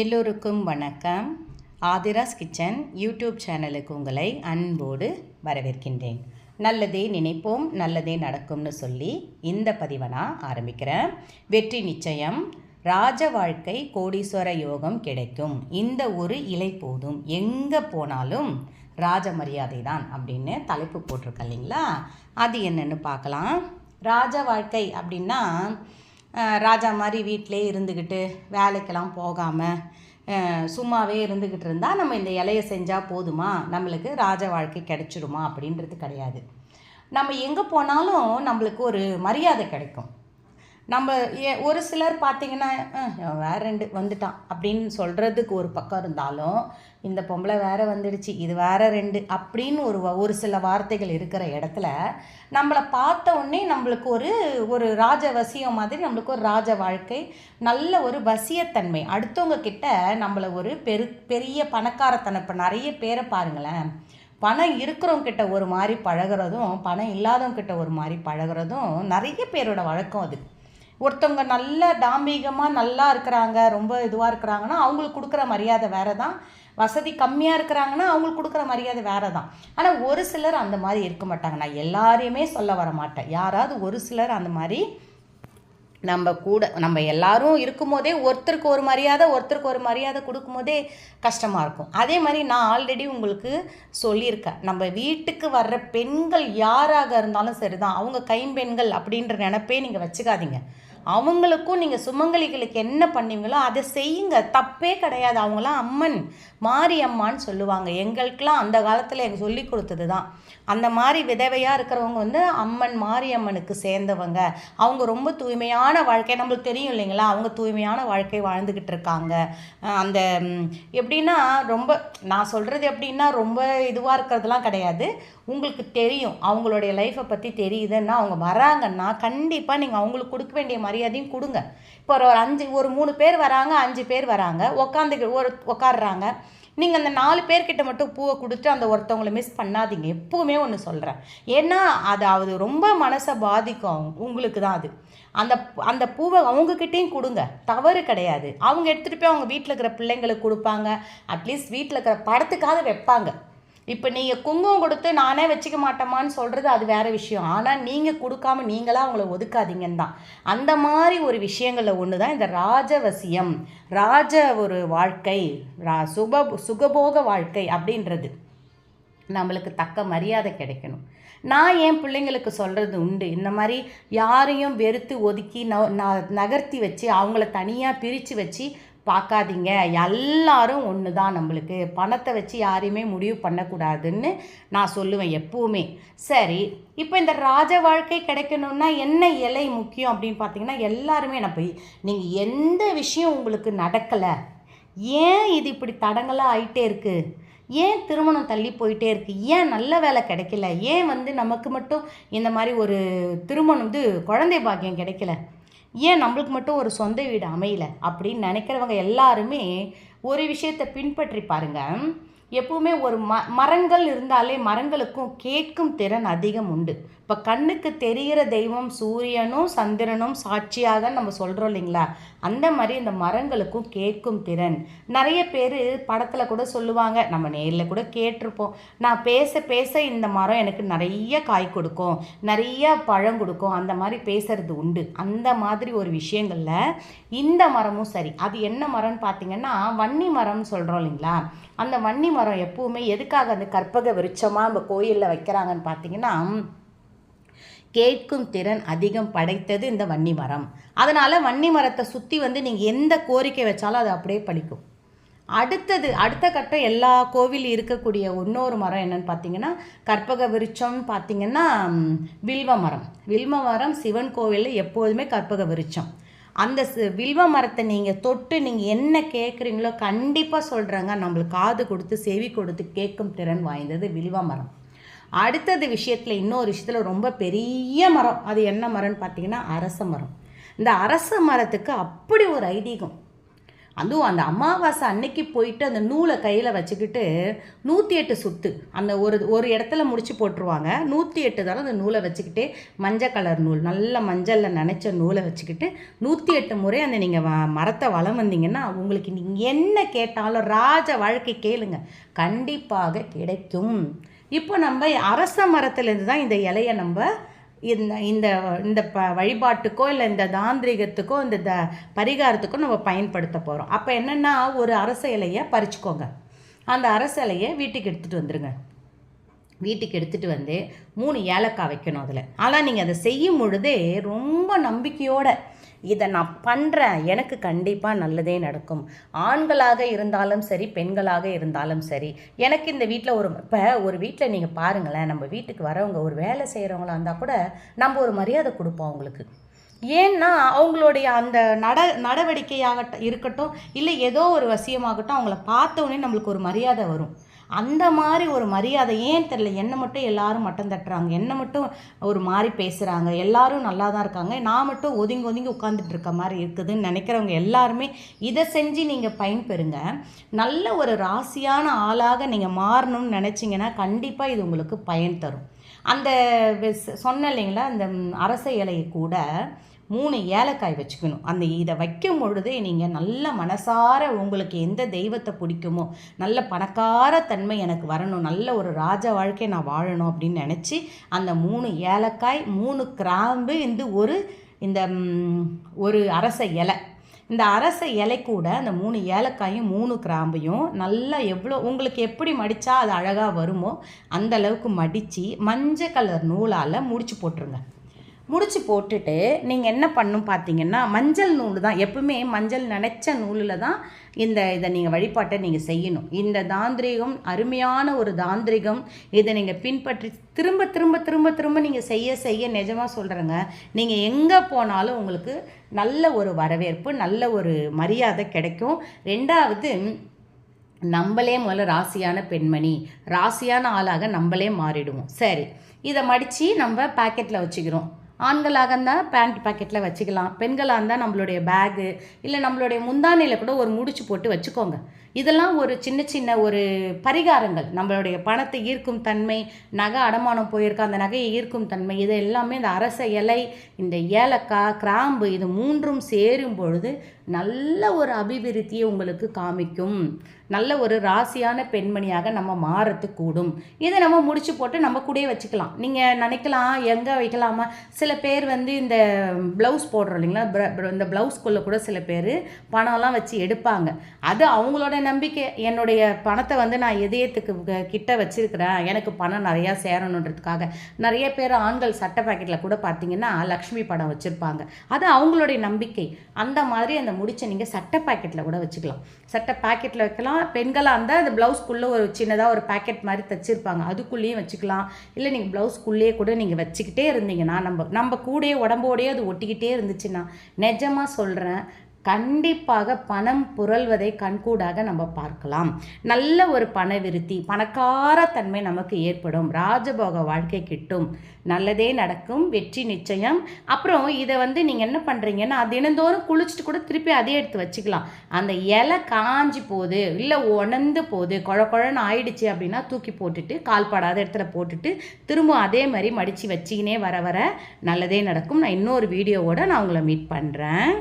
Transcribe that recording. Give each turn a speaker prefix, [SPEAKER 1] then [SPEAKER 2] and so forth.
[SPEAKER 1] எல்லோருக்கும் வணக்கம். Aadhira's kitchen YouTube சேனலுக்கு உங்களை அன்போடு வரவேற்கின்றேன். நல்லதே நினைப்போம் நல்லதே நடக்கும்னு சொல்லி இந்த பதிவை நான் ஆரம்பிக்கிறேன். வெற்றி நிச்சயம் ராஜ வாழ்க்கை கோடீஸ்வர யோகம் கிடைக்கும். இந்த ஒரு இலை போதும். எங்கே போனாலும் ராஜ மரியாதை தான் அப்படின்னு தலைப்பு போட்டிருக்க இல்லைங்களா? அது என்னென்னு பார்க்கலாம். ராஜ வாழ்க்கை அப்படின்னா ராஜா மாதிரி வீட்டிலே இருந்துக்கிட்டு வேலைக்கெல்லாம் போகாமல் சும்மாவே இருந்துக்கிட்டு இருந்தால் நம்ம இந்த இலையை செஞ்சால் போதுமா? நம்மளுக்கு ராஜ வாழ்க்கை கிடைச்சிடுமா? அப்படின்றது கிடையாது. நம்ம எங்கே போனாலும் நம்மளுக்கு ஒரு மரியாதை கிடைக்கும். நம்ம ஏ- ஒரு சிலர் பார்த்தீங்கன்னா வேற ரெண்டு வந்துட்டான். அப்படின்னு சொல்கிறதுக்கு ஒரு பக்கம் இருந்தாலும் இந்த பொம்பளை வேற வந்துடுச்சு இது வேற ரெண்டு அப்படின்னு ஒரு ஒரு சில வார்த்தைகள் இருக்கிற இடத்துல நம்மளை பார்த்த உடனே நம்மளுக்கு ஒரு ஒரு ராஜ வசியம் மாதிரி நம்மளுக்கு ஒரு ராஜ வாழ்க்கை நல்ல ஒரு வசியத்தன்மை. அடுத்தவங்க கிட்ட நம்மளை ஒரு பெரு பெரிய பணக்காரத்தனம் இப்போ நிறைய பேரை பாருங்களேன். பணம் இருக்கிறவங்கிட்ட ஒரு மாதிரி பழகுறதும் பணம் இல்லாதவங்கிட்ட ஒரு மாதிரி பழகுறதும் நிறைய பேரோட வழக்கம் அது. ஒருத்தவங்க நல்ல தாம்பீகமாக நல்லா இருக்கிறாங்க ரொம்ப இதுவாக இருக்கிறாங்கன்னா அவங்களுக்கு கொடுக்குற மரியாதை வேற தான் வசதி கம்மியாக இருக்கிறாங்கன்னா அவங்களுக்கு கொடுக்குற மரியாதை வேறு தான் ஆனால் ஒரு சிலர் அந்த மாதிரி இருக்க மாட்டாங்க. நான் எல்லாரையுமே சொல்ல வர மாட்டேன் யாராவது ஒரு சிலர் அந்த மாதிரி நம்ம கூட நம்ம எல்லாரும் இருக்கும்போதே ஒருத்தருக்கு ஒரு மரியாதை ஒருத்தருக்கு ஒரு மரியாதை கொடுக்கும்போதே கஷ்டமாக இருக்கும். அதே மாதிரி நான் ஆல்ரெடி உங்களுக்கு சொல்லியிருக்கேன். நம்ம வீட்டுக்கு வர்ற பெண்கள் யாராக இருந்தாலும் சரி தான் அவங்க கைம்பெண்கள் அப்படின்ற நினப்பே நீங்கள் வச்சுக்காதீங்க. அவங்களுக்கும் நீங்கள் சுமங்கலிகளுக்கு என்ன பண்ணுவீங்களோ அதை செய்யுங்க. தப்பே கிடையாது. அவங்களாம் அம்மன் மாரியம்மான்னு சொல்லுவாங்க. எங்களுக்கெலாம் அந்த காலத்தில் எனக்கு சொல்லி கொடுத்தது தான் அந்த மாதிரி விதவையாக இருக்கிறவங்க வந்து அம்மன் மாரியம்மனுக்கு சேர்ந்தவங்க. அவங்க ரொம்ப தூய்மையான வாழ்க்கை. நம்மளுக்கு தெரியும் இல்லைங்களா? அவங்க தூய்மையான வாழ்க்கை வாழ்ந்துக்கிட்டு இருக்காங்க. அந்த எப்படின்னா ரொம்ப நான் சொல்கிறது எப்படின்னா ரொம்ப இதுவாக இருக்கிறதுலாம் கிடையாது. உங்களுக்கு தெரியும். அவங்களுடைய லைஃப்பை பற்றி தெரியுதுன்னா அவங்க வராங்கன்னா கண்டிப்பாக நீங்கள் அவங்களுக்கு கொடுக்க வேண்டிய மாதிரி மரியாதையும் கொடுங்க. இப்போ ஒரு அஞ்சு ஒரு மூணு பேர் வராங்க அஞ்சு பேர் வராங்க. உக்காந்து ஒரு உக்காடுறாங்க நீங்கள் அந்த நாலு பேர்கிட்ட மட்டும் பூவை கொடுத்து அந்த ஒருத்தவங்களை மிஸ் பண்ணாதீங்க. எப்போவுமே ஒன்று சொல்கிறேன் ஏன்னா அது அது ரொம்ப மனசை பாதிக்கும் உங்களுக்கு தான் அது. அந்த அந்த பூவை அவங்கக்கிட்டேயும் கொடுங்க. தவறு கிடையாது. அவங்க எடுத்துகிட்டு போய் அவங்க வீட்டில் இருக்கிற பிள்ளைங்களுக்கு கொடுப்பாங்க. அட்லீஸ்ட் வீட்டில் இருக்கிற படத்துக்காக வைப்பாங்க. இப்போ நீங்கள் குங்குமம் கொடுத்து நானே வச்சுக்க மாட்டேமான்னு சொல்கிறது அது வேற விஷயம். ஆனால் நீங்கள் கொடுக்காம நீங்களாக அவங்கள ஒதுக்காதீங்கன்னு தான். அந்த மாதிரி ஒரு விஷயங்களில் ஒன்று தான் இந்த ராஜவசியம். ராஜ ஒரு வாழ்க்கை ரா சுப சுகபோக வாழ்க்கை அப்படின்றது. நம்மளுக்கு தக்க மரியாதை கிடைக்கணும். நான் என் பிள்ளைங்களுக்கு சொல்கிறது உண்டு. இந்த மாதிரி யாரையும் வெறுத்து ஒதுக்கி ந ந- நகர்த்தி வச்சு அவங்கள தனியாக பிரித்து வச்சு பார்க்காதீங்க. எல்லாரும் ஒன்று தான் நம்மளுக்கு. பணத்தை வச்சு யாரையுமே முடிவு பண்ணக்கூடாதுன்னு நான் சொல்லுவேன் எப்பவுமே. சரி இப்போ இந்த ராஜ வாழ்க்கை கிடைக்கணும்னா என்ன இலை முக்கியம் அப்படின்னு பார்த்தீங்கன்னா எல்லாருமே நான் போய் நீங்கள் எந்த விஷயம் உங்களுக்கு நடக்கலை? ஏன் இது இப்படி தடங்கலாக ஆயிட்டே இருக்குது ஏன் திருமணம் தள்ளி போயிட்டே இருக்கு? ஏன் நல்ல வேலை கிடைக்கல? ஏன் வந்து நமக்கு மட்டும் இந்த மாதிரி ஒரு திருமணம் வந்து குழந்தை பாக்கியம் கிடைக்கல? ஏன் நம்மளுக்கு மட்டும் ஒரு சொந்த வீடு அமையல? அப்படின்னு நினைக்கிறவங்க எல்லாருமே ஒரு விஷயத்தை பின்பற்றி பாருங்கள் எப்பவுமே ஒரு ம மரங்கள் இருந்தாலே மரங்களுக்கும் கேட்கும் திறன் அதிகம் உண்டு. இப்போ கண்ணுக்கு தெரிகிற தெய்வம் சூரியனும் சந்திரனும் சாட்சியாக நம்ம சொல்கிறோம் இல்லைங்களா? அந்த மாதிரி இந்த மரங்களுக்கும் கேட்கும் திறன். நிறைய பேர் படத்தில் கூட சொல்லுவாங்க நம்ம நேரில் கூட கேட்டிருப்போம். நான் பேச பேச இந்த மரம் எனக்கு நிறைய காய் கொடுக்கும் நிறைய பழம் கொடுக்கும் அந்த மாதிரி பேசுறது உண்டு. அந்த மாதிரி ஒரு விஷயங்களில் இந்த மரமும் சரி. அது என்ன மரம்னு பார்த்தீங்கன்னா வன்னி மரம்னு சொல்கிறோம் இல்லைங்களா? அந்த வன்னி மரம் எப்பவுமே எதுக்காக அந்த கற்பக விருட்சமாக நம்ம கோயிலில் வைக்கிறாங்கன்னு பார்த்தீங்கன்னா கேட்கும் திறன் அதிகம் படைத்தது இந்த வன்னி மரம். அதனால் வன்னி மரத்தை சுற்றி வந்து நீங்கள் எந்த கோரிக்கை வச்சாலும் அது அப்படியே பலிக்கும் அடுத்தது அடுத்த கட்டம் எல்லா கோவில் இருக்கக்கூடிய இன்னொரு மரம் என்னன்னு பார்த்தீங்கன்னா கற்பக விருட்சம்னு பார்த்தீங்கன்னா வில்வ மரம். வில்வ மரம் சிவன் கோவிலில் எப்போதுமே கற்பக விருட்சம். அந்த வில்வ மரத்தை நீங்கள் தொட்டு நீங்கள் என்ன கேட்குறீங்களோ கண்டிப்பாக சொல்கிறாங்க நம்மளுக்கு காது கொடுத்து செவி கொடுத்து கேட்கும் திறன் வாய்ந்தது வில்வ மரம். அடுத்தது விஷயத்தில் இன்னொரு விஷயத்தில் ரொம்ப பெரிய மரம். அது என்ன மரம்னு பார்த்தீங்கன்னா அரச மரம். இந்த அரச மரத்துக்கு அப்படி ஒரு ஐதீகம். அதுவும் அந்த அமாவாசை அன்னைக்கு போயிட்டு அந்த நூலை கையில் வச்சுக்கிட்டு நூற்றி எட்டு சுத்து. அந்த ஒரு ஒரு இடத்துல முடிச்சு போட்டுருவாங்க. நூற்றி எட்டு தடவை அந்த நூலை வச்சுக்கிட்டே மஞ்சள் கலர் நூல் நல்ல மஞ்சளில் நினச்ச நூலை வச்சுக்கிட்டு நூற்றி எட்டு முறை அந்த நீங்கள் மரத்தை வளம் வந்தீங்கன்னா உங்களுக்கு நீங்கள் என்ன கேட்டாலும் ராஜ வாழ்க்கை கேளுங்க. கண்டிப்பாக கிடைக்கும். இப்போ நம்ம அரச மரத்துலேருந்து தான் இந்த இலையை நம்ம இந்த இந்த இந்த ப வழிபாட்டுக்கோ இல்லை இந்த தாந்திரிகத்துக்கோ இந்த த பரிகாரத்துக்கோ நம்ம பயன்படுத்த போகிறோம் அப்போ என்னென்னா ஒரு அரச இலையை பறிச்சுக்கோங்க. அந்த அரச இலையை வீட்டுக்கு எடுத்துகிட்டு வந்துடுங்க வீட்டுக்கு எடுத்துகிட்டு வந்து மூணு ஏலக்காய் வைக்கணும் அதில். ஆனால் நீங்கள் அதை செய்யும் பொழுதே ரொம்ப நம்பிக்கையோடு இதை நான் பண்ணுறேன் எனக்கு கண்டிப்பாக நல்லதே நடக்கும். ஆண்களாக இருந்தாலும் சரி பெண்களாக இருந்தாலும் சரி எனக்கு இந்த வீட்டில் ஒரு இப்போ ஒரு வீட்டில் நீங்கள் பாருங்களேன் நம்ம வீட்டுக்கு வரவங்க ஒரு வேலை செய்கிறவங்களா இருந்தால் கூட நம்ம ஒரு மரியாதை கொடுப்போம் அவங்களுக்கு. ஏன்னா அவங்களுடைய அந்த நட நடவடிக்கையாகட்டும் இருக்கட்டும் இல்லை ஏதோ ஒரு வசியமாகட்டும் அவங்கள பார்த்த உடனே நம்மளுக்கு ஒரு மரியாதை வரும். அந்த மாதிரி ஒரு மரியாதை ஏன் தெரில என்னை மட்டும் எல்லாரும் மட்டம் தட்டுறாங்க. என்னை மட்டும் ஒரு மாதிரி பேசுகிறாங்க எல்லாரும் நல்லா தான் இருக்காங்க. நான் மட்டும் ஒதுங்கி ஒதுங்கி உட்காந்துட்டு இருக்க மாதிரி இருக்குதுன்னு நினைக்கிறவங்க எல்லாருமே இதை செஞ்சு நீங்கள் பயன்பெறுங்க. நல்ல ஒரு ராசியான ஆளாக நீங்கள் மாறணும்னு நினச்சிங்கன்னா கண்டிப்பாக இது உங்களுக்கு பயன் தரும். அந்த சொன்ன இல்லைங்களா? அந்த அரச இலையை கூட மூணு ஏலக்காய் வச்சுக்கணும். அந்த இதை வைக்கும் பொழுதே நீங்கள் நல்ல மனசார உங்களுக்கு எந்த தெய்வத்தை பிடிக்குமோ நல்ல பணக்கார தன்மை எனக்கு வரணும் நல்ல ஒரு ராஜ வாழ்க்கை நான் வாழணும் அப்படின்னு நினச்சி அந்த மூணு ஏலக்காய் மூணு கிராம்பு இந்த ஒரு இந்த ஒரு அரச இலை. இந்த அரச இலை கூட அந்த மூணு ஏலக்காயும் மூணு கிராம்பையும் நல்லா எவ்வளோ உங்களுக்கு எப்படி மடித்தா அது அழகாக வருமோ அந்த அளவுக்கு மடித்து மஞ்சள் கலர் நூலால் முடிச்சு போட்டுருங்க. முடிச்சு போட்டுட்டு நீங்கள் என்ன பண்ணும் பார்த்தீங்கன்னா மஞ்சள் நூல் தான். எப்பவுமே மஞ்சள் நினச்ச நூலில் தான் இந்த இதை நீங்கள் வழிபாட்டை நீங்கள் செய்யணும். இந்த தாந்திரிகம் அருமையான ஒரு தாந்திரிகம். இதை நீங்கள் பின்பற்றி திரும்ப திரும்ப திரும்ப திரும்ப நீங்கள் செய்ய செய்ய நிஜமாக சொல்கிறேங்க நீங்கள் எங்கே போனாலும் உங்களுக்கு நல்ல ஒரு வரவேற்பு நல்ல ஒரு மரியாதை கிடைக்கும். ரெண்டாவது நம்மளே முதல்ல ராசியான பெண்மணி. ராசியான ஆளாக நம்மளே மாறிடுவோம். சரி இதை மடித்து நம்ம பேக்கெட்டில் வச்சுக்கிறோம். ஆண்களாக இருந்தால் பேண்ட் பாக்கெட்டில் வச்சுக்கலாம். பெண்களாக இருந்தால் நம்மளுடைய பேகு இல்லை நம்மளுடைய முந்தானையில் கூட ஒரு முடிச்சு போட்டு வச்சுக்கோங்க. இதெல்லாம் ஒரு சின்ன சின்ன ஒரு பரிகாரங்கள். நம்மளுடைய பணத்தை ஈர்க்கும் தன்மை நகை அடமானம் போயிருக்க அந்த நகையை ஈர்க்கும் தன்மை இது எல்லாமே இந்த அரச இலை இந்த ஏலக்காய் கிராம்பு இது மூன்றும் சேரும் பொழுது நல்ல ஒரு அபிவிருத்தியை உங்களுக்கு காமிக்கும். நல்ல ஒரு ராசியான பெண்மணியாக நம்ம மாறத்து கூடும். இதை நம்ம முடிச்சு போட்டு நம்ம கூடயே வச்சுக்கலாம். நீங்கள் நினைக்கலாம் எங்கே வைக்கலாமா? சில பேர் வந்து இந்த ப்ளவுஸ் போடுறோம் இல்லைங்களா? இந்த ப்ளவுஸ்குள்ளே கூட சில பேர் பணம்லாம் வச்சு எடுப்பாங்க. அது அவங்களோட நம்பிக்கை என்னுடைய பணத்தை வந்து நான் இதயத்துக்கு கிட்ட வச்சிருக்கிறேன். எனக்கு பணம் நிறையா சேரணுன்றதுக்காக. நிறைய பேர் ஆண்கள் சட்டை பாக்கெட்டில் கூட பார்த்தீங்கன்னா லக்ஷ்மி படம் வச்சுருப்பாங்க. அது அவங்களுடைய நம்பிக்கை. அந்த மாதிரி அந்த முடிச்சை நீங்கள் சட்டை பாக்கெட்டில் கூட வச்சுக்கலாம். சட்டை பாக்கெட்டில் வைக்கலாம். பெண்களாக இருந்தால் அந்த ப்ளவுஸ்க்குள்ளே ஒரு சின்னதாக ஒரு பேக்கெட் மாதிரி தைச்சிருப்பாங்க. அதுக்குள்ளேயும் வச்சுக்கலாம். இல்லை நீங்கள் ப்ளவுஸ்க்குள்ளேயே கூட நீங்கள் வச்சுக்கிட்டே இருந்தீங்கன்னா நம்ம நம்ம கூட உடம்போடையே அது ஒட்டிக்கிட்டே இருந்துச்சுன்னா நிஜமாக சொல்கிறேன் கண்டிப்பாக பணம் புரள்வதை கண்கூடாக நம்ம பார்க்கலாம். நல்ல ஒரு பணவிருத்தி பணக்கார தன்மை நமக்கு ஏற்படும். ராஜபோக வாழ்க்கை கிட்டும். நல்லதே நடக்கும் வெற்றி நிச்சயம். அப்புறம் இதை வந்து நீங்கள் என்ன பண்ணுறீங்கன்னா தினந்தோறும் குளிச்சுட்டு கூட திருப்பி அதே எடுத்து வச்சுக்கலாம். அந்த இலை காஞ்சி போகுது இல்லை உணர்ந்து போகுது குழ குழன்னு ஆயிடுச்சு அப்படின்னா தூக்கி போட்டுட்டு கால்பாடாத இடத்துல போட்டுட்டு திரும்ப அதே மாதிரி மடித்து வச்சுக்கினே வர வர நல்லதே நடக்கும். நான் இன்னொரு வீடியோவோடு நான் உங்களை மீட் பண்ணுறேன்